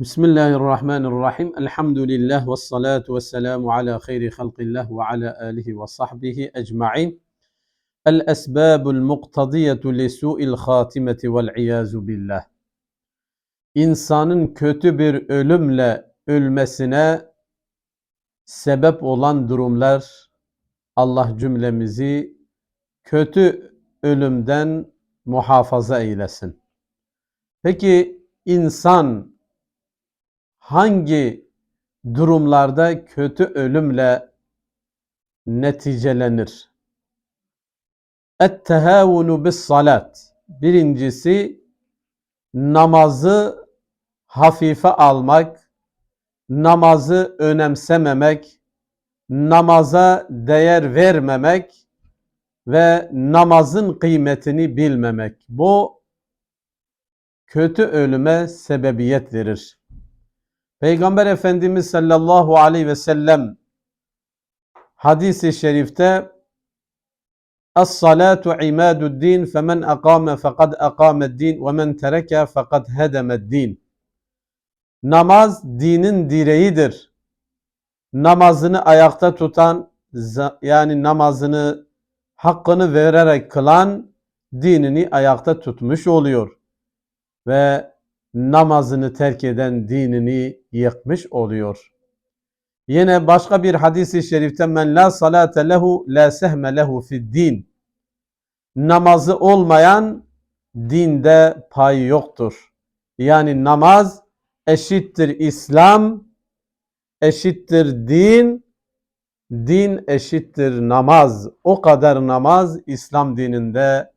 Bismillahirrahmanirrahim. Elhamdülillah ve salatu ve selamu ala hayri halqillah ve ala alihi ve sahbihi ecma'in. El esbabul muqtadiyetu li su'il hatimeti vel iyazu billah. İnsanın kötü bir ölümle ölmesine sebep olan durumlar Allah cümlemizi kötü ölümden muhafaza eylesin. Peki insan hangi durumlarda kötü ölümle neticelenir? Et-tehâvunu bis salat. Birincisi namazı hafife almak, namazı önemsememek, namaza değer vermemek ve namazın kıymetini bilmemek. Bu kötü ölüme sebebiyet verir. Peygamber Efendimiz sallallahu aleyhi ve sellem hadisi şerifte Es-salatu imadu'd-din femen aqama faqad aqama'd-din ve men tereke faqad hedem'd-din. Namaz dinin direğidir. Namazını ayakta tutan yani namazını hakkını vererek kılan dinini ayakta tutmuş oluyor ve namazını terk eden dinini yıkmış oluyor. Yine başka bir hadisi şerifte men la salate lehu la sehme lehu fid din. Namazı olmayan dinde pay yoktur. Yani namaz eşittir İslam, eşittir din, din eşittir namaz. O kadar namaz İslam dininde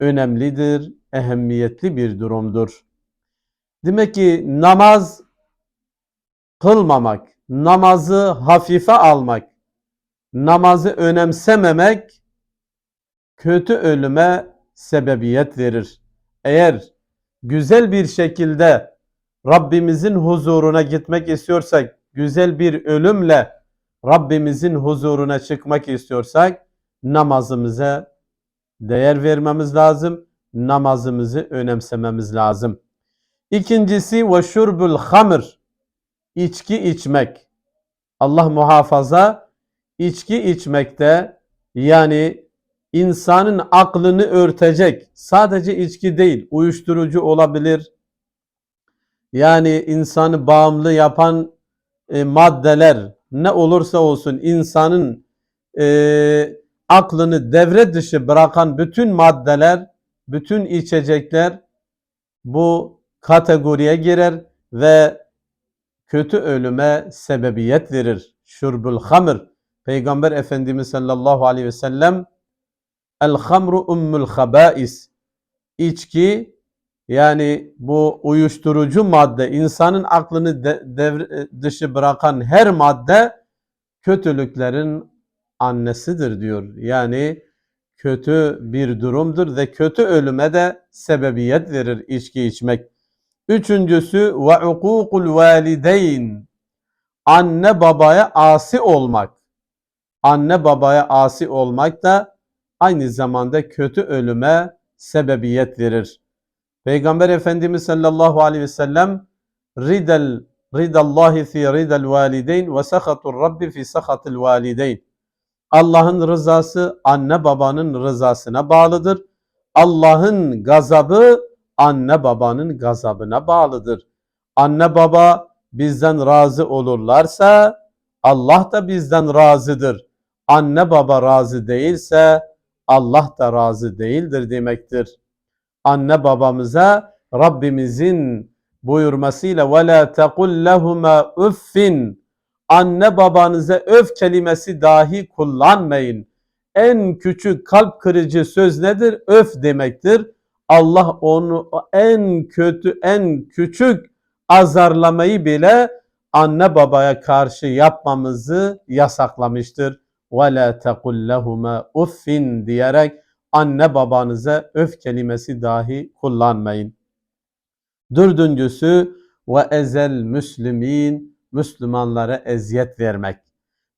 önemlidir, ehemmiyetli bir durumdur. Demek ki namaz kılmamak, namazı hafife almak, namazı önemsememek kötü ölüme sebebiyet verir. Eğer güzel bir şekilde Rabbimizin huzuruna gitmek istiyorsak, güzel bir ölümle Rabbimizin huzuruna çıkmak istiyorsak namazımıza değer vermemiz lazım. Namazımızı önemsememiz lazım. İkincisi ve şurbul hamr. İçki içmek. Allah muhafaza içki içmekte yani insanın aklını örtecek sadece içki değil uyuşturucu olabilir. Yani insanı bağımlı yapan e, maddeler ne olursa olsun insanın e, aklını devre dışı bırakan bütün maddeler, bütün içecekler bu kategoriye girer ve kötü ölüme sebebiyet verir. Şurbul hamr. Peygamber Efendimiz sallallahu aleyhi ve sellem El hamru ummul habais. İçki yani bu uyuşturucu madde insanın aklını de, devre dışı bırakan her madde kötülüklerin annesidir diyor. Yani kötü bir durumdur ve kötü ölüme de sebebiyet verir içki içmek. Üçüncüsü ve ukukul valideyn. Anne babaya asi olmak. Anne babaya asi olmak da aynı zamanda kötü ölüme sebebiyet verir. Peygamber Efendimiz sallallahu aleyhi ve sellem ridal ridallahi fi ridal valideyn ve sahatur rabbi fi sahatil valideyn. Allah'ın rızası anne babanın rızasına bağlıdır. Allah'ın gazabı anne babanın gazabına bağlıdır. Anne baba bizden razı olurlarsa Allah da bizden razıdır. Anne baba razı değilse Allah da razı değildir demektir. Anne babamıza Rabbimizin buyurmasıyla ve la tekul lehuma uffin anne babanıza öf kelimesi dahi kullanmayın. En küçük kalp kırıcı söz nedir? Öf demektir. Allah onu en kötü, en küçük azarlamayı bile anne babaya karşı yapmamızı yasaklamıştır. وَلَا تَقُلْ لَهُمَا uffin diyerek anne babanıza öf kelimesi dahi kullanmayın. Dördüncüsü ve ezel müslimin Müslümanlara eziyet vermek.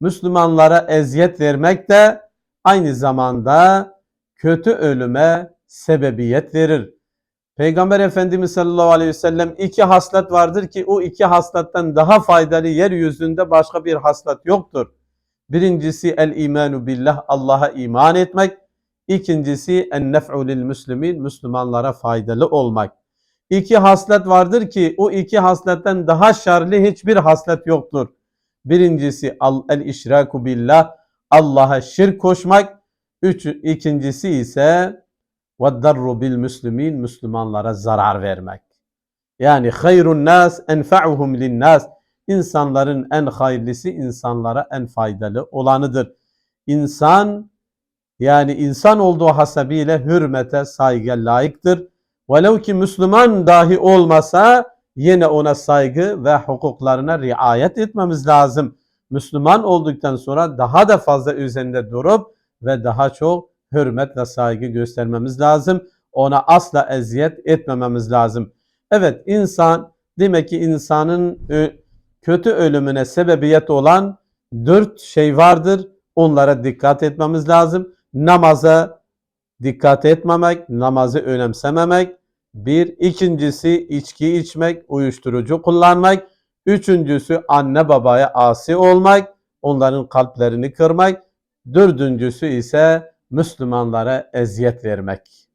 Müslümanlara eziyet vermek de aynı zamanda kötü ölüme sebebiyet verir. Peygamber Efendimiz sallallahu aleyhi ve sellem iki haslet vardır ki o iki hasletten daha faydalı yeryüzünde başka bir haslet yoktur. Birincisi el imanu billah Allah'a iman etmek. İkincisi en nef'u lil müslimin Müslümanlara faydalı olmak. İki haslet vardır ki o iki hasletten daha şerli hiçbir haslet yoktur. Birincisi el işraku billah Allah'a şirk koşmak. Üç, ikincisi ise ve darru bil müslimin Müslümanlara zarar vermek. Yani hayrun nas enfa'uhum lin nas insanların en hayırlısı insanlara en faydalı olanıdır. İnsan yani insan olduğu hasebiyle hürmete, saygıya layıktır. Velev ki Müslüman dahi olmasa yine ona saygı ve hukuklarına riayet etmemiz lazım. Müslüman olduktan sonra daha da fazla üzerinde durup ve daha çok hürmet ve saygı göstermemiz lazım. Ona asla eziyet etmememiz lazım. Evet insan demek ki insanın ö- kötü ölümüne sebebiyet olan dört şey vardır. Onlara dikkat etmemiz lazım. Namaza dikkat etmemek, namazı önemsememek. Bir. ikincisi içki içmek, uyuşturucu kullanmak. Üçüncüsü anne babaya asi olmak, onların kalplerini kırmak. Dördüncüsü ise Müslümanlara eziyet vermek.